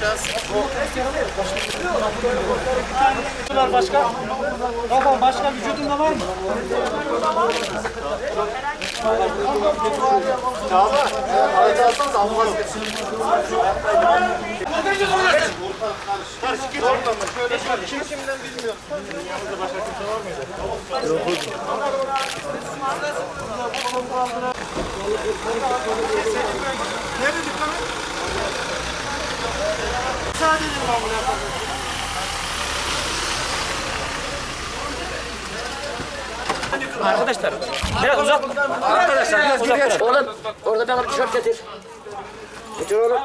çalışacağız. Var başka? Kafa başka vücudunda var mı? Çağla, aracı alsanız almaz. Karış git oradan da şöyle. Kim kimden bilmiyorum. Yanımızda başka kimse var mıydı? Yok. Nerede Müsaade edin ben bunu yapalım. Arkadaşlar biraz uzak. Arkadaşlar biraz uzak. Oğlum orada bana bir tişört getir. Getir oğlum.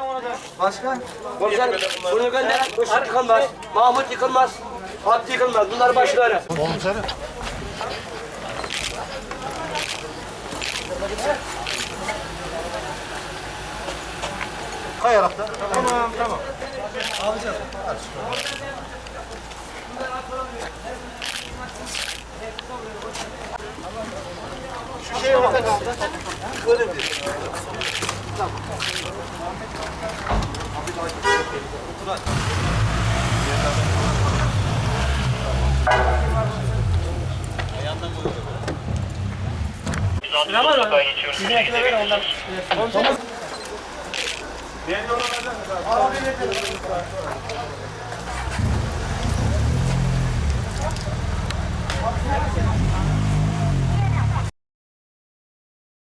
Başka? Komiser bunu gönder. Işık yıkılmaz. Mahmut yıkılmaz. Abdi yıkılmaz. Bunlar başları. Komiserim. Kayarak da. Tamam tamam. Alacağız. Şu şey orada kaldı. Böyle bir. Tamam. Oturan. Ayağından koyuyor. Biz 6 dakika geçiyoruz. Biz 2 dakika geçiyoruz. Değerli olacaksınız abi. Arabayı bekleyin.